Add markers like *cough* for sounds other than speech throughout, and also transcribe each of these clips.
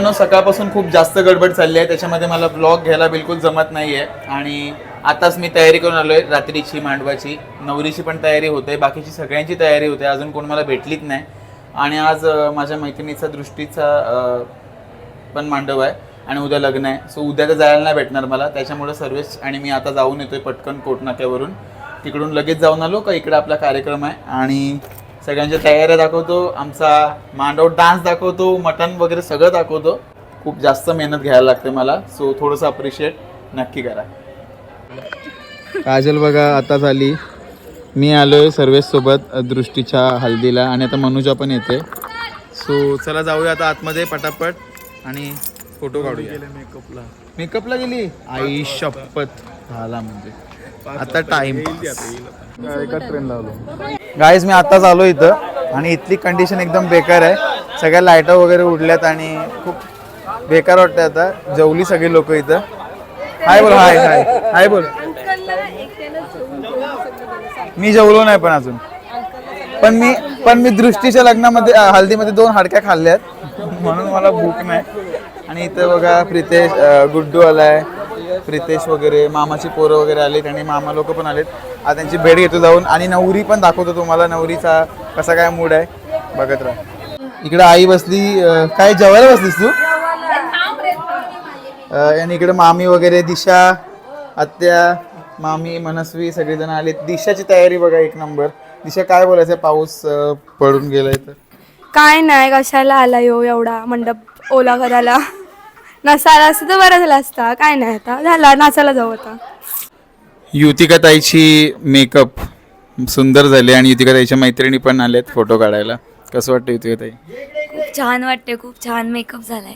मित्रांनो सकाळपासून खूप जास्त गडबड चालली आहे. त्याच्यामध्ये मला ब्लॉग घ्यायला बिलकुल जमत नाही आहे आणि आताच मी तयारी करून आलो आहे रात्रीची मांडवाची. नवरीची पण तयारी होते बाकीची सगळ्यांची तयारी होते. अजून कोण मला भेटलीच नाही. आणि आज माझ्या मैत्रिणीचा दृष्टीचा पण मांडव आहे. आणि उद्या लग्न आहे. सो उद्या तर जायला नाही भेटणार मला. त्याच्यामुळे सर्वेच आणि मी आता जाऊन येतोय पटकन कोटनाक्यावरून. तिकडून लगेच जाऊन आलो का? इकडे आपला कार्यक्रम आहे. आणि सगळ्यांच्या तयाऱ्या दाखवतो आमचा मांडव डान्स दाखवतो मटण वगैरे सगळं दाखवतो. खूप जास्त मेहनत घ्यायला लागते मला सो थोडंसं अप्रिशिएट नक्की करा. काजल बघा आता झाली. मी आलोय सर्वेश सोबत दृष्टीच्या हल्दीला आणि आता मनुजा पण येते. सो चला जाऊया आता आतमध्ये पटापट आणि फोटो काढूया. मेकअपला मेकअपला गेली? आई शपथ. झाला म्हणजे. आता टाइम एका ट्रेन लावलो गाईज मी आत्ताच आलो इथं आणि इथली कंडिशन एकदम बेकार आहे. सगळ्या लाईटा वगैरे उडल्यात आणि खूप बेकार वाटतं आता. जेवली सगळी लोक इथं. हाय बोल हाय हाय हाय बोल. मी जेवलो नाही पण अजून. पण मी पण मी दृष्टीच्या लग्नामध्ये हल्दीमध्ये दोन हाडक्या खाल्ल्यात. म्हणून मला भूक नाही. आणि इथं बघा प्रितेश गुड्डू आलाय. प्रितेश वगैरे मामाची पोरं वगैरे आलेत आणि मामा लोक पण आलेत. आता त्यांची भेट घेतो जाऊन आणि नवरी पण दाखवतो तुम्हाला नवरीचा कसा काय मूड आहे बघत राहा. इकडे आई बसली अं, काय जेवायला बसलीस तू? अं, आणि इकडे मामी वगैरे दिशा आत्या मामी मनस्वी सगळेजण आले दिशाची तयारी बघा एक नंबर. दिशा काय बोलायचं पाऊस अं, पडून गेलाय तर. काय नाही कशाला आला यो एवढा मंडप ओला करायला. नसायला असतं तर बरं झालं असता. काय नाही आता. झाला नाचायला जाऊ आता. युतिका ताईची मेकअप सुंदर झाले आणि युतिका ताईच्या मैत्रिणी पण आल्यात फोटो काढायला. कसं वाटतं युतिका ताई खूप छान वाटते खूप छान मेकअप झालाय.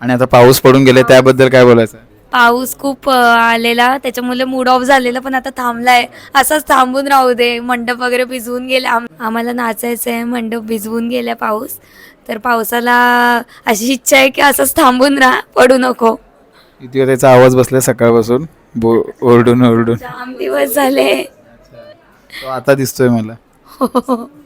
आणि आता पाऊस पडून गेले त्याबद्दल काय बोलायचं? पाऊस खूप अ, आलेला. त्याच्यामुळे मूड ऑफ झालेला पण आता थांबलाय. असंच थांबून राहू दे. मंडप वगैरे भिजवून गेले. आम- आम्हाला नाचायचं आहे मंडप भिजवून गेला पाऊस. तर पावसाला अशी इच्छा आहे की असंच थांबून राहा पडू नको. युतिका ताईचा आवाज बसलाय सकाळपासून? बो ओरडून ओरडून. जाम दिवस झाले. तो आता दिसतोय मला. पाऊस *laughs*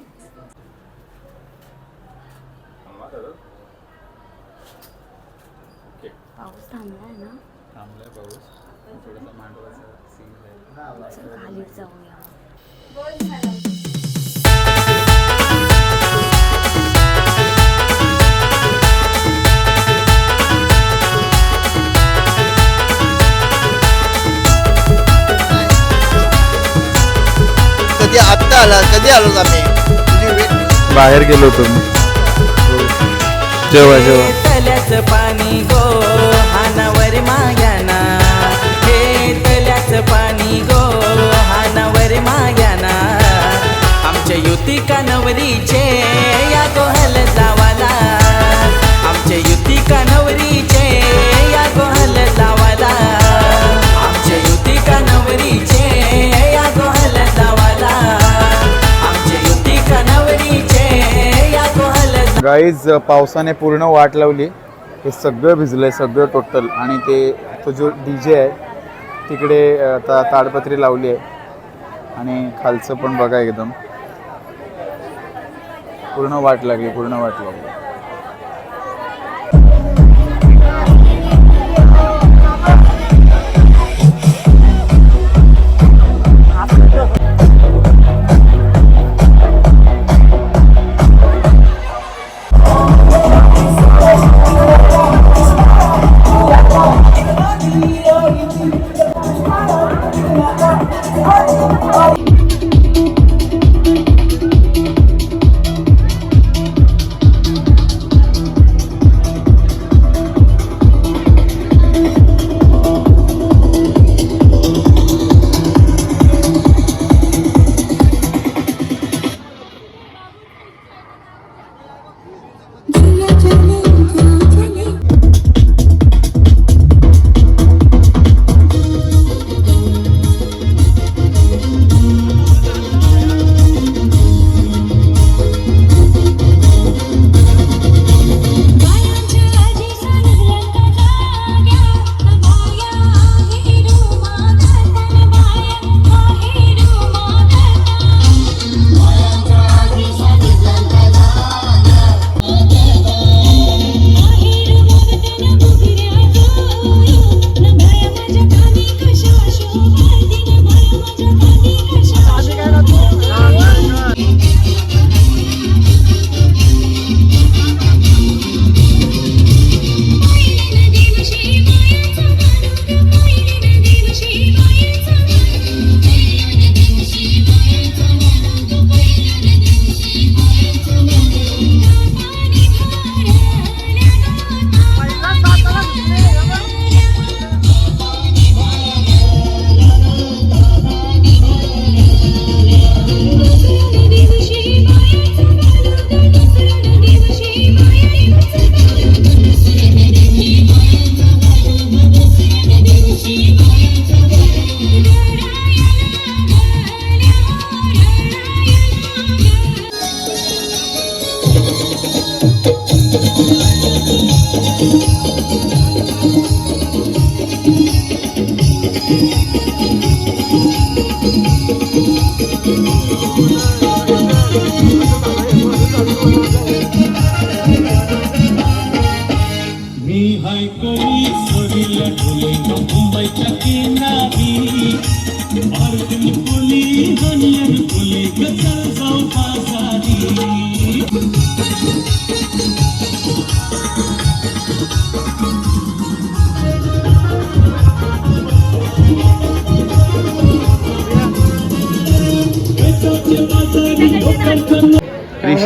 आत्ता आला आम्ही? बाहेर गेलो होतो मी. जेव्हा जेव्हा. तल्याच पाणी गो हानावर मायाना हे तल्याच पाणी गो हानावर मायाना आमच्या युती कानवरीचे गाईज पावसाने पूर्ण वाट लावली. हे सगळं भिजलंय सगळं टोटल आणि ते तो जो डी जे आहे तिकडे आता ताडपत्री लावली आहे. आणि खालचं पण बघा एकदम. पूर्ण वाट लागली पूर्ण वाट लागली.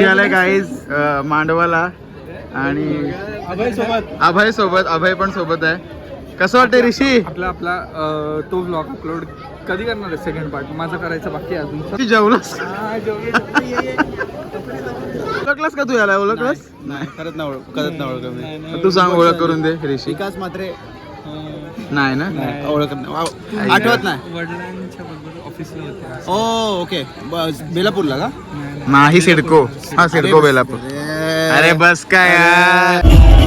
ऋषी आलाय गाईज मांडवाला आणि अभय सोबत अभय सोबत अभय पण सोबत आहे. कसं वाटतंय ऋषी? आपला आपला अं, तो ब्लॉग अपलोड कधी करणार आहे सेकंड पार्ट माझा करायचा बाकी आहे अजून. ती जेवलास? हा, जेवढे-. ओळखलास का तू याला? ओळखलास? नाही करत ना ओळख करत ना ओळख मी. तू सांग ओळख करून दे ऋषी. विकास मात्रे. नाही ना? ओळख नाही. आव- आठवत नाही. वडिलांच्या बरोबर ऑफिसला होते ओ ओके. बस बेलापूरला का? नाही सिडको. हा सिडको बेलापूर. अरे बस काय यार.